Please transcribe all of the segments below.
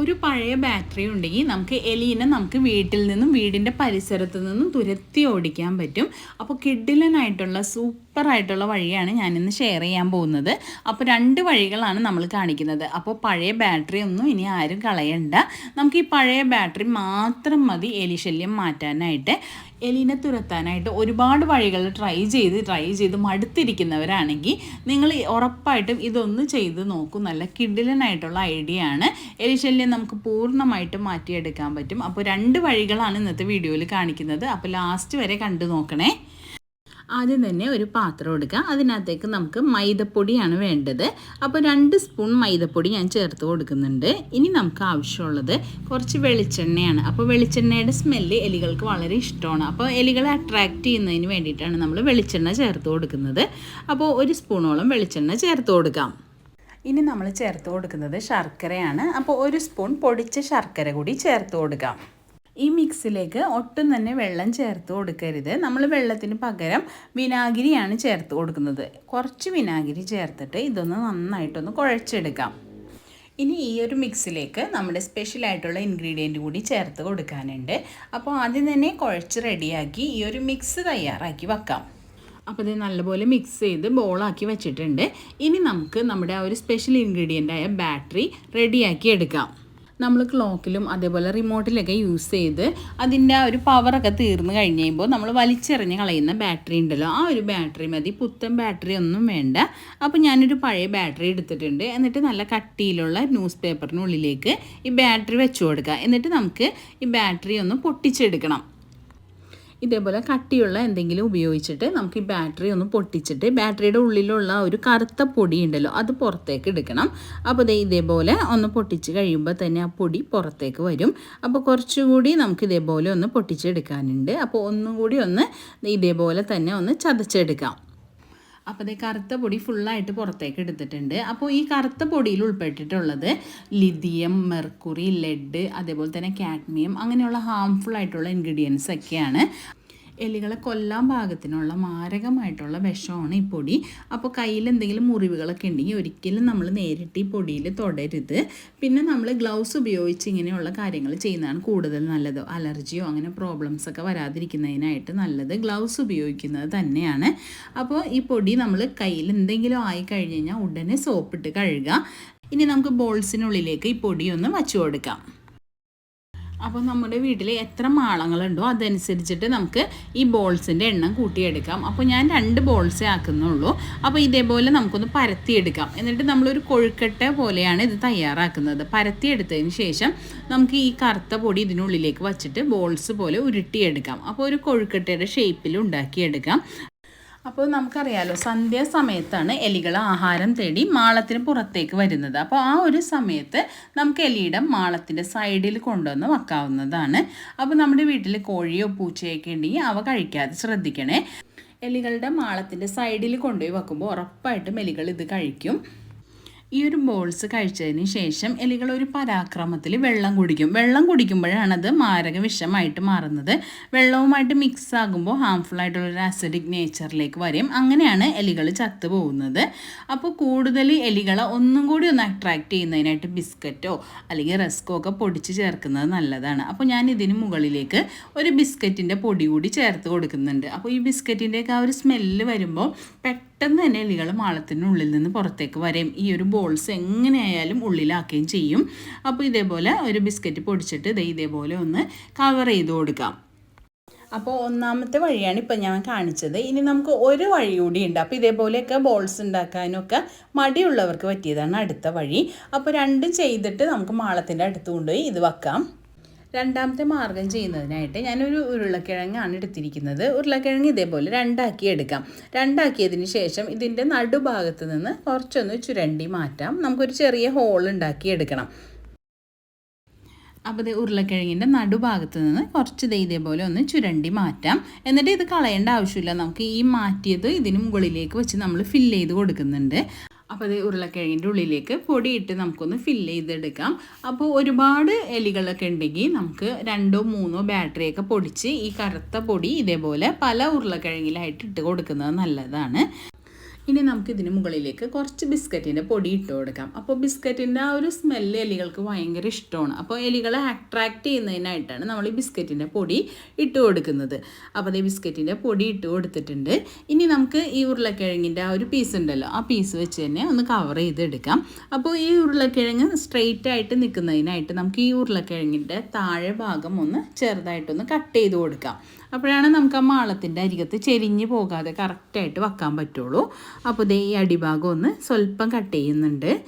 ഒരു പഴയ ബാറ്ററി ഉണ്ടെങ്കിൽ നമുക്ക് എലീനെ നമുക്ക് വീട്ടിൽ നിന്നും വീടിന്റെ പരിസരത്ത് നിന്നും തുരത്തി ഓടിക്കാൻ പറ്റും. അപ്പോൾ കിഡിലനായിട്ടുള്ള സൂപ്പറായിട്ടുള്ള വഴിയാണ് ഞാനിന്ന് ഷെയർ ചെയ്യാൻ പോകുന്നത്. അപ്പോൾ രണ്ട് വഴികളാണ് നമ്മൾ കാണിക്കുന്നത്. അപ്പോൾ പഴയ ബാറ്ററി ഒന്നും ഇനി ആരും കളയണ്ട. നമുക്ക് ഈ പഴയ ബാറ്ററി മാത്രം മതി എലിശല്യം മാറ്റാനായിട്ട്. എലിനെ തുരത്താനായിട്ട് ഒരുപാട് വഴികൾ ട്രൈ ചെയ്ത് ട്രൈ ചെയ്ത് മടുത്തിരിക്കുന്നവരാണെങ്കിൽ നിങ്ങൾ ഉറപ്പായിട്ടും ഇതൊന്ന് ചെയ്ത് നോക്കും. നല്ല കിഡിലനായിട്ടുള്ള ഐഡിയ ആണ്. എലിശല്യം നമുക്ക് പൂർണമായിട്ടും മാറ്റിയെടുക്കാൻ പറ്റും. അപ്പോൾ രണ്ട് വഴികളാണ് ഇന്നത്തെ വീഡിയോയിൽ കാണിക്കുന്നത്. അപ്പോൾ ലാസ്റ്റ് വരെ കണ്ടു നോക്കണേ. ആദ്യം തന്നെ ഒരു പാത്രം എടുക്കുക. അതിനകത്തേക്ക് നമുക്ക് മൈദപ്പൊടിയാണ് വേണ്ടത്. അപ്പോൾ രണ്ട് സ്പൂൺ മൈദപ്പൊടി ഞാൻ ചേർത്ത് കൊടുക്കുന്നുണ്ട്. ഇനി നമുക്ക് ആവശ്യമുള്ളത് കുറച്ച് വെളിച്ചെണ്ണയാണ്. അപ്പോൾ വെളിച്ചെണ്ണയുടെ സ്മെല്ല് എലികൾക്ക് വളരെ ഇഷ്ടമാണ്. അപ്പോൾ എലികളെ അട്രാക്റ്റ് ചെയ്യുന്നതിന് വേണ്ടിയിട്ടാണ് നമ്മൾ വെളിച്ചെണ്ണ ചേർത്ത് കൊടുക്കുന്നത്. അപ്പോൾ ഒരു സ്പൂണോളം വെളിച്ചെണ്ണ ചേർത്ത് കൊടുക്കാം. ഇനി നമ്മൾ ചേർത്ത് കൊടുക്കുന്നത് ശർക്കരയാണ്. അപ്പോൾ ഒരു സ്പൂൺ പൊടിച്ച ശർക്കര കൂടി ചേർത്ത് കൊടുക്കാം. ഈ മിക്സിലേക്ക് ഒട്ടും തന്നെ വെള്ളം ചേർത്ത് കൊടുക്കരുത്. നമ്മൾ വെള്ളത്തിന് പകരം വിനാഗിരിയാണ് ചേർത്ത് കൊടുക്കുന്നത്. കുറച്ച് വിനാഗിരി ചേർത്തിട്ട് ഇതൊന്ന് നന്നായിട്ടൊന്ന് കുഴച്ചെടുക്കാം. ഇനി ഈ ഒരു മിക്സിലേക്ക് നമ്മുടെ സ്പെഷ്യൽ ആയിട്ടുള്ള ഇൻഗ്രീഡിയന്റ് കൂടി ചേർത്ത് കൊടുക്കാനുണ്ട്. അപ്പോൾ ആദ്യം തന്നെ കുഴച്ച് റെഡിയാക്കി ഈ ഒരു മിക്സ് തയ്യാറാക്കി വെക്കാം. അപ്പോൾ ഇത് നല്ലപോലെ മിക്സ് ചെയ്ത് ബോളാക്കി വെച്ചിട്ടുണ്ട്. ഇനി നമുക്ക് നമ്മുടെ ആ ഒരു സ്പെഷ്യൽ ഇൻഗ്രീഡിയന്റായ ബാറ്ററി റെഡിയാക്കി എടുക്കാം. നമ്മൾ ക്ലോക്കിലും അതേപോലെ റിമോട്ടിലൊക്കെ യൂസ് ചെയ്ത് അതിന്റെ ആ ഒരു പവറൊക്കെ തീർന്നു കഴിഞ്ഞ് കഴിയുമ്പോൾ നമ്മൾ വലിച്ചെറിഞ്ഞ് കളയുന്ന ബാറ്ററി ഉണ്ടല്ലോ ആ ഒരു ബാറ്ററി മതി. പുത്തൻ ബാറ്ററി ഒന്നും വേണ്ട. അപ്പോൾ ഞാനൊരു പഴയ ബാറ്ററി എടുത്തിട്ടുണ്ട്. എന്നിട്ട് നല്ല കട്ടിയിലുള്ള ന്യൂസ് പേപ്പറിനുള്ളിലേക്ക് ഈ ബാറ്ററി വെച്ച് കൊടുക്കുക. എന്നിട്ട് നമുക്ക് ഈ ബാറ്ററി ഒന്ന് പൊട്ടിച്ചെടുക്കണം. ഇതേപോലെ കട്ടിയുള്ള എന്തെങ്കിലും ഉപയോഗിച്ചിട്ട് നമുക്ക് ഈ ബാറ്ററി ഒന്ന് പൊട്ടിച്ചിട്ട് ബാറ്ററിയുടെ ഉള്ളിലുള്ള ഒരു കറുത്ത പൊടി ഉണ്ടല്ലോ അത് പുറത്തേക്ക് എടുക്കണം. അപ്പോൾ ദേ ഇതേപോലെ ഒന്ന് പൊട്ടിച്ച് കഴിയുമ്പോൾ തന്നെ ആ പൊടി പുറത്തേക്ക് വരും. അപ്പോൾ കുറച്ചുകൂടി നമുക്ക് ഇതേപോലെ ഒന്ന് പൊട്ടിച്ചെടുക്കാനുണ്ട്. അപ്പോൾ ഒന്നും കൂടി ഒന്ന് ഇതേപോലെ തന്നെ ഒന്ന് ചതച്ചെടുക്കാം. അപ്പോൾ അതേ കറുത്ത പൊടി ഫുള്ളായിട്ട് പുറത്തേക്ക് എടുത്തിട്ടുണ്ട്. അപ്പോൾ ഈ കറുത്ത പൊടിയിൽ ഉൾപ്പെട്ടിട്ടുള്ളത് ലിഥിയം മെർക്കുറി ലെഡ് അതേപോലെ തന്നെ കാഡ്മിയം അങ്ങനെയുള്ള ഹാംഫുൾ ആയിട്ടുള്ള ഇൻഗ്രീഡിയൻസ് ഒക്കെയാണ്. എലികളെ കൊല്ലാൻ പാകത്തിനുള്ള മാരകമായിട്ടുള്ള വിഷമാണ് ഈ പൊടി. അപ്പോൾ കയ്യിൽ എന്തെങ്കിലും മുറിവുകളൊക്കെ ഉണ്ടെങ്കിൽ ഒരിക്കലും നമ്മൾ നേരിട്ട് ഈ പൊടിയിൽ തൊടരുത്. പിന്നെ നമ്മൾ ഗ്ലൗസ് ഉപയോഗിച്ച് ഇങ്ങനെയുള്ള കാര്യങ്ങൾ ചെയ്യുന്നതാണ് കൂടുതൽ നല്ലത്. അലർജിയോ അങ്ങനെ പ്രോബ്ലംസ് ഒക്കെ വരാതിരിക്കുന്നതിനായിട്ട് നല്ലത് ഗ്ലൗസ് ഉപയോഗിക്കുന്നത് തന്നെയാണ്. അപ്പോൾ ഈ പൊടി നമ്മൾ കയ്യിൽ എന്തെങ്കിലും ആയി കഴിഞ്ഞ് കഴിഞ്ഞാൽ ഉടനെ സോപ്പിട്ട് കഴുകുക ഇനി നമുക്ക് ബോൾസിനുള്ളിലേക്ക് ഈ പൊടിയൊന്ന് വച്ചു കൊടുക്കാം. അപ്പോൾ നമ്മുടെ വീട്ടിൽ എത്ര മാളങ്ങളുണ്ടോ അതനുസരിച്ചിട്ട് നമുക്ക് ഈ ബോൾസിന്റെ എണ്ണം കൂട്ടിയെടുക്കാം. അപ്പോൾ ഞാൻ രണ്ട് ബോൾസേ ആക്കുന്നുള്ളൂ. അപ്പോൾ ഇതേപോലെ നമുക്കൊന്ന് പരത്തിയെടുക്കാം. എന്നിട്ട് നമ്മളൊരു കൊഴുക്കട്ട പോലെയാണ് ഇത് തയ്യാറാക്കുന്നത്. പരത്തിയെടുത്തതിന് ശേഷം നമുക്ക് ഈ കറുത്ത പൊടി ഇതിനുള്ളിലേക്ക് വച്ചിട്ട് ബോൾസ് പോലെ ഉരുട്ടിയെടുക്കാം. അപ്പോൾ ഒരു കൊഴുക്കട്ടയുടെ ഷേപ്പിൽ ഉണ്ടാക്കിയെടുക്കാം. അപ്പോൾ നമുക്കറിയാലോ സന്ധ്യാസമയത്താണ് എലികൾ ആഹാരം തേടി മാളത്തിന് പുറത്തേക്ക് വരുന്നത്. അപ്പോൾ ആ ഒരു സമയത്ത് നമുക്ക് എലിയുടെ മാളത്തിന്റെ സൈഡിൽ കൊണ്ടുവന്ന് വെക്കാവുന്നതാണ്. അപ്പോൾ നമ്മുടെ വീട്ടിൽ കോഴിയോ പൂച്ചയൊക്കെ ഉണ്ടെങ്കിൽ അവ കഴിക്കാതെ ശ്രദ്ധിക്കണേ. എലികളുടെ മാളത്തിന്റെ സൈഡിൽ കൊണ്ടുപോയി വെക്കുമ്പോൾ ഉറപ്പായിട്ടും എലികൾ ഇത് കഴിക്കും. ഈ ഒരു ബോൾസ് കഴിച്ചതിന് ശേഷം എലികൾ ഒരു പരാക്രമത്തിൽ വെള്ളം കുടിക്കും. വെള്ളം കുടിക്കുമ്പോഴാണ് അത് മാരക വിഷമായിട്ട് മാറുന്നത്. വെള്ളവുമായിട്ട് മിക്സ് ആകുമ്പോൾ ഹാംഫുൾ ആയിട്ടുള്ള ഒരു അസിഡിക് നേച്ചറിലേക്ക് വരും. അങ്ങനെയാണ് എലികൾ ചത്തു പോകുന്നത്. അപ്പോൾ കൂടുതൽ എലികളെ ഒന്നും കൂടി ഒന്ന് അട്രാക്റ്റ് ചെയ്യുന്നതിനായിട്ട് ബിസ്ക്കറ്റോ അല്ലെങ്കിൽ റസ്കോ ഒക്കെ പൊടിച്ച് ചേർക്കുന്നത് നല്ലതാണ്. അപ്പോൾ ഞാൻ ഇതിന് മുകളിലേക്ക് ഒരു ബിസ്ക്കറ്റിന്റെ പൊടി കൂടി ചേർത്ത് കൊടുക്കുന്നുണ്ട്. അപ്പോൾ ഈ ബിസ്ക്കറ്റിന്റെയൊക്കെ ആ ഒരു സ്മെല്ല് വരുമ്പോൾ പെട്ടെന്ന് തന്നെ എലികൾ മാളത്തിനുള്ളിൽ നിന്ന് പുറത്തേക്ക് വരെയും ഈ ഒരു ബോൾസ് എങ്ങനെയായാലും ഉള്ളിലാക്കുകയും ചെയ്യും. അപ്പോൾ ഇതേപോലെ ഒരു ബിസ്ക്കറ്റ് പൊടിച്ചിട്ട് ഇത് ഇതേപോലെ ഒന്ന് കവർ ചെയ്ത് കൊടുക്കാം. അപ്പോൾ ഒന്നാമത്തെ വഴിയാണ് ഇപ്പം ഞാൻ കാണിച്ചത്. ഇനി നമുക്ക് ഒരു വഴി കൂടി ഉണ്ട്. അപ്പോൾ ഇതേപോലെയൊക്കെ ബോൾസ് ഉണ്ടാക്കാനൊക്കെ മടിയുള്ളവർക്ക് പറ്റിയതാണ് അടുത്ത വഴി. അപ്പോൾ രണ്ടും ചെയ്തിട്ട് നമുക്ക് മാളത്തിന്റെ അടുത്ത് കൊണ്ടുപോയി ഇത് വെക്കാം. രണ്ടാമത്തെ മാർഗം ചെയ്യുന്നതിനായിട്ട് ഞാനൊരു ഉരുളക്കിഴങ്ങാണ് എടുത്തിരിക്കുന്നത്. ഉരുളക്കിഴങ്ങ് ഇതേപോലെ രണ്ടാക്കി എടുക്കാം. രണ്ടാക്കിയതിന് ശേഷം ഇതിന്റെ നടുഭാഗത്ത് നിന്ന് കുറച്ചൊന്ന് ചുരണ്ടി മാറ്റാം. നമുക്കൊരു ചെറിയ ഹോൾ ഉണ്ടാക്കി എടുക്കണം. അപ്പോൾ ഇത് ഉരുളക്കിഴങ്ങിന്റെ നടുഭാഗത്ത് നിന്ന് കുറച്ച് ഇതേപോലെ ഒന്ന് ചുരണ്ടി മാറ്റാം. എന്നിട്ട് ഇത് കളയേണ്ട ആവശ്യമില്ല. നമുക്ക് ഈ മാറ്റിയത് ഇതിന് മുകളിലേക്ക് വെച്ച് നമ്മൾ ഫില്ല് ചെയ്ത് കൊടുക്കുന്നുണ്ട്. അപ്പോൾ അത് ഉരുളക്കിഴങ്ങിന്റെ ഉള്ളിലേക്ക് പൊടിയിട്ട് നമുക്കൊന്ന് ഫില്ല് ചെയ്തെടുക്കാം. അപ്പോൾ ഒരുപാട് എലികളൊക്കെ ഉണ്ടെങ്കിൽ നമുക്ക് രണ്ടോ മൂന്നോ ബാറ്ററിയൊക്കെ പൊടിച്ച് ഈ കറുത്ത പൊടി ഇതേപോലെ പല ഉരുളക്കിഴങ്ങിലായിട്ട് ഇട്ട് കൊടുക്കുന്നത് നല്ലതാണ്. ഇനി നമുക്ക് ഇതിന് മുകളിലേക്ക് കുറച്ച് ബിസ്ക്കറ്റിന്റെ പൊടി ഇട്ട് കൊടുക്കാം. അപ്പോൾ ബിസ്ക്കറ്റിന്റെ ആ ഒരു സ്മെല്ല് എലികൾക്ക് ഭയങ്കര ഇഷ്ടമാണ്. അപ്പോൾ എലികളെ അട്രാക്റ്റ് ചെയ്യുന്നതിനായിട്ടാണ് നമ്മൾ ഈ ബിസ്ക്കറ്റിന്റെ പൊടി ഇട്ട് കൊടുക്കുന്നത്. അപ്പോൾ അതേ ബിസ്ക്കറ്റിന്റെ പൊടി ഇട്ട് കൊടുത്തിട്ടുണ്ട്. ഇനി നമുക്ക് ഈ ഉരുളക്കിഴങ്ങിന്റെ ആ ഒരു പീസ് ഉണ്ടല്ലോ ആ പീസ് വെച്ച് തന്നെ ഒന്ന് കവർ ചെയ്തെടുക്കാം. അപ്പോൾ ഈ ഉരുളക്കിഴങ്ങ് സ്ട്രെയിറ്റ് ആയിട്ട് നിൽക്കുന്നതിനായിട്ട് നമുക്ക് ഈ ഉരുളക്കിഴങ്ങിന്റെ താഴെ ഭാഗം ഒന്ന് ചെറുതായിട്ടൊന്ന് കട്ട് ചെയ്ത് കൊടുക്കാം. അപ്പോഴാണ് നമുക്ക് ആ മാളത്തിന്റെ അരികത്ത് ചെരിഞ്ഞ് പോകാതെ കറക്റ്റായിട്ട് വെക്കാൻ പറ്റുള്ളൂ. അപ്പോൾ ഇതേ ഈ അടിഭാഗം ഒന്ന് സ്വല്പം കട്ട് ചെയ്യുന്നുണ്ട്.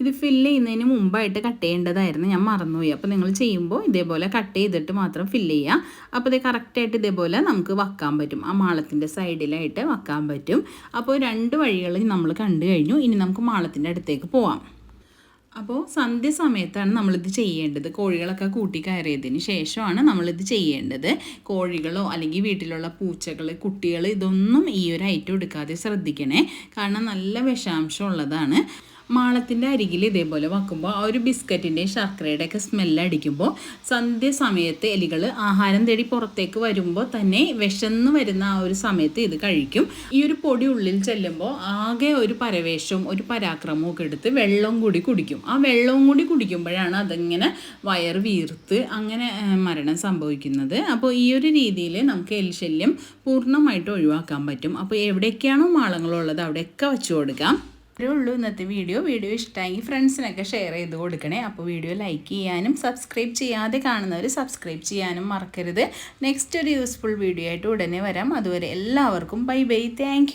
ഇത് ഫില്ല് ചെയ്യുന്നതിന് മുമ്പായിട്ട് കട്ട് ചെയ്യേണ്ടതായിരുന്നു. ഞാൻ മറന്നുപോയി. അപ്പോൾ നിങ്ങൾ ചെയ്യുമ്പോൾ ഇതേപോലെ കട്ട് ചെയ്തിട്ട് മാത്രം ഫില്ല് ചെയ്യുക. അപ്പോൾ ഇത് കറക്റ്റായിട്ട് ഇതേപോലെ നമുക്ക് വെക്കാൻ പറ്റും. ആ മാളത്തിന്റെ സൈഡിലായിട്ട് വെക്കാൻ പറ്റും. അപ്പോൾ രണ്ട് വഴികൾ നമ്മൾ കണ്ടു കഴിഞ്ഞു. ഇനി നമുക്ക് മാളത്തിന്റെ അടുത്തേക്ക് പോവാം. അപ്പോൾ സന്ധ്യ സമയത്താണ് നമ്മളിത് ചെയ്യേണ്ടത്. കോഴികളൊക്കെ കൂട്ടി കയറിയതിന് ശേഷമാണ് നമ്മളിത് ചെയ്യേണ്ടത്. കോഴികളോ അല്ലെങ്കിൽ വീട്ടിലുള്ള പൂച്ചകൾ കുട്ടികൾ ഇതൊന്നും ഈ ഒരു ഐറ്റം എടുക്കാതെ ശ്രദ്ധിക്കണേ. കാരണം നല്ല വിഷാംശം ഉള്ളതാണ്. മാളത്തിന്റെ അരികിൽ ഇതേപോലെ വെക്കുമ്പോൾ ആ ഒരു ബിസ്ക്കറ്റിന്റെയും ശർക്കരയുടെ ഒക്കെ സ്മെല്ല് അടിക്കുമ്പോൾ സന്ധ്യ സമയത്ത് എലികൾ ആഹാരം തേടി പുറത്തേക്ക് വരുമ്പോൾ തന്നെ വിശന്ന് വരുന്ന ആ ഒരു സമയത്ത് ഇത് കഴിക്കും. ഈ ഒരു പൊടി ഉള്ളിൽ ചെല്ലുമ്പോൾ ആകെ ഒരു പരവേഷവും ഒരു പരാക്രമവും ഒക്കെ എടുത്ത് വെള്ളം കൂടി കുടിക്കും. ആ വെള്ളവും കൂടി കുടിക്കുമ്പോഴാണ് അതിങ്ങനെ വയർ വീർത്ത് അങ്ങനെ മരണം സംഭവിക്കുന്നത്. അപ്പോൾ ഈ ഒരു രീതിയിൽ നമുക്ക് എലിശല്യം പൂർണമായിട്ട് ഒഴിവാക്കാൻ പറ്റും. അപ്പോൾ എവിടെയൊക്കെയാണോ മാളങ്ങളുള്ളത് അവിടെയൊക്കെ വെച്ച് കൊടുക്കാം. ഇത്രേ ഉള്ളൂ ഇന്നത്തെ വീഡിയോ വീഡിയോ ഇഷ്ടമായി ഫ്രണ്ട്സിനൊക്കെ ഷെയർ ചെയ്ത് കൊടുക്കണേ. അപ്പോൾ വീഡിയോ ലൈക്ക് ചെയ്യാനും സബ്സ്ക്രൈബ് ചെയ്യാതെ കാണുന്നവർ സബ്സ്ക്രൈബ് ചെയ്യാനും മറക്കരുത്. നെക്സ്റ്റ് ഒരു യൂസ്ഫുൾ വീഡിയോ ആയിട്ട് ഉടനെ വരാം. അതുവരെ എല്ലാവർക്കും ബൈ ബൈ താങ്ക്